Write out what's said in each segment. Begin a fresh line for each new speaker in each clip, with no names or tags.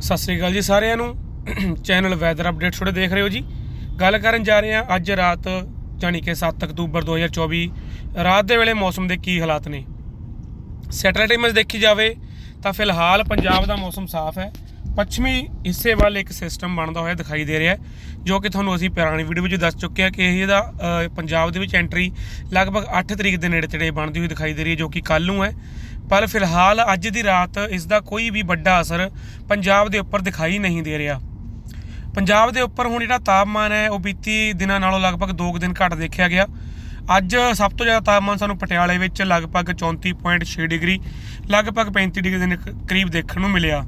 ਸਤਿ ਸ੍ਰੀ ਅਕਾਲ ਜੀ ਸਾਰਿਆਂ ਨੂੰ। ਚੈਨਲ ਵੈਦਰ ਅਪਡੇਟ ਥੋੜੇ ਦੇਖ ਰਹੇ ਹੋ ਜੀ। ਗੱਲ ਕਰਨ ਜਾ ਰਹੇ ਹਾਂ ਅੱਜ ਰਾਤ, ਜਾਣੀ ਕਿ 7 ਅਕਤੂਬਰ 2024 ਰਾਤ ਦੇ ਵੇਲੇ ਮੌਸਮ ਦੇ ਕੀ ਹਾਲਾਤ ਨੇ। ਸੈਟੇਲਾਈਟ ਇਮੇਜ ਦੇਖੀ ਜਾਵੇ ਤਾਂ ਫਿਲਹਾਲ ਪੰਜਾਬ ਦਾ ਮੌਸਮ ਸਾਫ਼ ਹੈ। ਪੱਛਮੀ ਹਿੱਸੇ ਵੱਲ ਇੱਕ ਸਿਸਟਮ ਬਣਦਾ ਹੋਇਆ ਦਿਖਾਈ ਦੇ ਰਿਹਾ ਜੋ ਕਿ ਤੁਹਾਨੂੰ ਅਸੀਂ ਪੁਰਾਣੀ ਵੀਡੀਓ ਵਿੱਚ ਦੱਸ ਚੁੱਕੇ ਹਾਂ ਕਿ ਇਹਦਾ ਪੰਜਾਬ ਦੇ ਵਿੱਚ ਐਂਟਰੀ ਲਗਭਗ 8 ਤਰੀਕ ਦੇ ਨੇੜੇ ਤੇੜੇ ਬਣਦੀ ਹੋਈ ਦਿਖਾਈ ਦੇ ਰਹੀ ਹੈ, ਜੋ ਕਿ ਕੱਲ ਨੂੰ ਹੈ। ਪਰ ਫਿਲਹਾਲ ਅੱਜ ਦੀ ਰਾਤ ਇਸ ਦਾ ਕੋਈ ਵੀ ਵੱਡਾ ਅਸਰ ਪੰਜਾਬ ਦੇ ਉੱਪਰ ਦਿਖਾਈ ਨਹੀਂ ਦੇ ਰਿਹਾ। ਪੰਜਾਬ ਦੇ ਉੱਪਰ ਹੁਣ ਜਿਹੜਾ ਤਾਪਮਾਨ ਹੈ, ਉਹ ਬੀਤੀ ਦਿਨਾਂ ਨਾਲੋਂ ਲਗਭਗ 2 ਦਿਨ ਘੱਟ ਦੇਖਿਆ ਗਿਆ। ਅੱਜ ਸਭ ਤੋਂ ਜ਼ਿਆਦਾ ਤਾਪਮਾਨ ਸਾਨੂੰ ਪਟਿਆਲੇ ਵਿੱਚ ਲਗਭਗ 34.6 ਡਿਗਰੀ, ਲਗਭਗ 35 ਡਿਗਰੀ ਦੇ ਕਰੀਬ ਦੇਖਣ ਨੂੰ ਮਿਲਿਆ।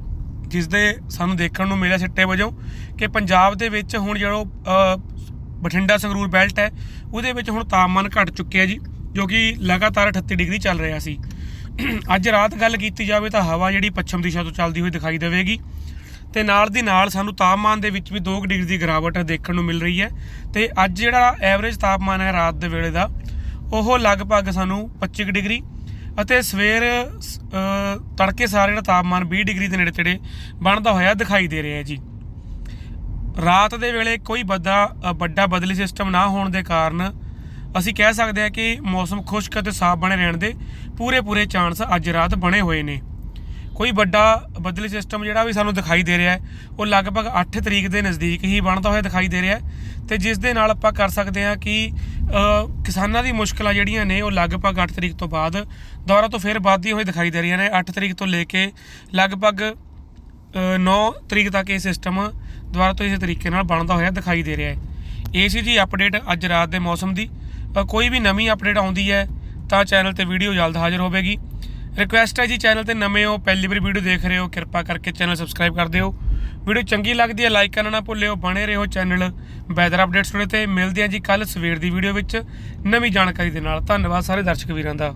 ਜਿਸ ਦੇ ਸਾਨੂੰ ਦੇਖਣ ਨੂੰ ਮਿਲਿਆ ਸਿੱਟੇ ਵਜੋਂ ਕਿ ਪੰਜਾਬ ਦੇ ਵਿੱਚ ਹੁਣ ਜਿਹੜਾ ਬਠਿੰਡਾ ਸੰਗਰੂਰ ਬੈਲਟ ਹੈ, ਉਹਦੇ ਵਿੱਚ ਹੁਣ ਤਾਪਮਾਨ ਘਟ ਚੁੱਕਿਆ ਜੀ, ਜੋ ਕਿ ਲਗਾਤਾਰ 38 ਡਿਗਰੀ ਚੱਲ ਰਿਹਾ ਸੀ। ਅੱਜ ਰਾਤ ਗੱਲ ਕੀਤੀ ਜਾਵੇ ਤਾਂ ਹਵਾ ਜਿਹੜੀ ਪੱਛਮ ਦਿਸ਼ਾ ਤੋਂ ਚੱਲਦੀ ਹੋਈ ਦਿਖਾਈ ਦੇਵੇਗੀ। ਤੇ ਨਾਲ ਦੀ ਨਾਲ ਸਾਨੂੰ ਤਾਪਮਾਨ ਦੇ ਵਿੱਚ ਵੀ 2 ਡਿਗਰੀ ਦੀ ਗਿਰਾਵਟ ਦੇਖਣ ਨੂੰ ਮਿਲ ਰਹੀ ਹੈ। ਤੇ ਅੱਜ ਜਿਹੜਾ ਐਵਰੇਜ ਤਾਪਮਾਨ ਹੈ ਰਾਤ ਦੇ ਵੇਲੇ ਦਾ ਉਹ ਲਗਭਗ ਸਾਨੂੰ 25 ਡਿਗਰੀ ਅਤੇ ਸਵੇਰ ਅ, ਤੜਕੇ ਸਾਰ ਜਿਹੜਾ ਤਾਪਮਾਨ 20 ਡਿਗਰੀ ਦੇ ਨੇੜੇ ਤੇੜੇ ਬਣਦਾ ਹੋਇਆ ਦਿਖਾਈ ਦੇ ਰਿਹਾ ਹੈ ਜੀ। ਰਾਤ ਦੇ ਵੇਲੇ ਕੋਈ ਵੱਡਾ ਵੱਡਾ ਬਦਲੀ ਸਿਸਟਮ ਨਾ ਹੋਣ ਦੇ ਕਾਰਨ ਅਸੀਂ ਕਹਿ ਸਕਦੇ ਹਾਂ ਕਿ ਮੌਸਮ ਖੁਸ਼ਕ ਅਤੇ ਸਾਫ਼ ਬਣੇ ਰਹਿਣ ਦੇ ਪੂਰੇ ਪੂਰੇ ਚਾਂਸ ਅੱਜ ਰਾਤ ਬਣੇ ਹੋਏ ਨੇ। ਕੋਈ ਵੱਡਾ ਬਦਲੀ ਸਿਸਟਮ ਜਿਹੜਾ ਵੀ ਸਾਨੂੰ ਦਿਖਾਈ ਦੇ ਰਿਹਾ ਹੈ ਉਹ ਲਗਭਗ 8 ਤਰੀਕ ਦੇ ਨਜ਼ਦੀਕ ਹੀ ਬਣਦਾ ਹੋਇਆ ਦਿਖਾਈ ਦੇ ਰਿਹਾ ਹੈ ਤੇ ਜਿਸ ਦੇ ਨਾਲ ਆਪਾਂ ਕਰ ਸਕਦੇ ਹਾਂ ਕਿ ਕਿਸਾਨਾਂ ਦੀ ਮੁਸ਼ਕਲਾਂ ਜਿਹੜੀਆਂ ਨੇ ਉਹ ਲਗਭਗ 8 ਤਰੀਕ ਤੋਂ ਬਾਅਦ ਦੁਬਾਰਾ ਤੋਂ ਫਿਰ ਵੱਧਦੀਆਂ ਹੋਈ ਦਿਖਾਈ ਦੇ ਰਹੀਆਂ ਨੇ। 8 ਤਰੀਕ ਤੋਂ ਲੈ ਕੇ ਲਗਭਗ ਅ, 9 ਤਰੀਕ ਤੱਕ ਇਹ ਸਿਸਟਮ ਦੁਬਾਰਾ ਤੋਂ ਇਸੇ ਤਰੀਕੇ ਨਾਲ ਬਣਦਾ ਹੋਇਆ ਦਿਖਾਈ ਦੇ ਰਿਹਾ ਹੈ। ਇਹ ਸੀ ਜੀ ਅਪਡੇਟ ਅੱਜ ਰਾਤ ਦੇ ਮੌਸਮ ਦੀ। ਕੋਈ ਵੀ ਨਵੀਂ ਅਪਡੇਟ ਆਉਂਦੀ ਹੈ ਤਾਂ ਚੈਨਲ ਤੇ ਵੀਡੀਓ ਜਲਦ ਹਾਜ਼ਰ ਹੋਵੇਗੀ। ਰਿਕੁਐਸਟ ਹੈ ਜੀ, ਚੈਨਲ ਤੇ ਨਵੇਂ ਹੋ, ਪਹਿਲੀ ਵਾਰ ਵੀਡੀਓ ਦੇਖ ਰਹੇ ਹੋ, ਕਿਰਪਾ ਕਰਕੇ ਚੈਨਲ ਸਬਸਕ੍ਰਾਈਬ ਕਰ ਦਿਓ। ਵੀਡੀਓ ਚੰਗੀ ਲੱਗਦੀ ਹੈ, ਲਾਈਕ ਕਰਨਾ ਨਾ ਭੁੱਲਿਓ, ਬਣੇ ਰਹੋ ਚੈਨਲ। ਵੈਦਰ ਅਪਡੇਟਸ ਸੁਣੇ ਤੇ ਮਿਲਦੇ ਹਾਂ ਜੀ ਕੱਲ ਸਵੇਰ ਦੀ ਵੀਡੀਓ ਵਿੱਚ। ਨਵੀਂ ਜਾਣਕਾਰੀ ਦੇ ਨਾਲ। ਧੰਨਵਾਦ ਸਾਰੇ ਦਰਸ਼ਕ ਵੀਰਾਂ ਦਾ।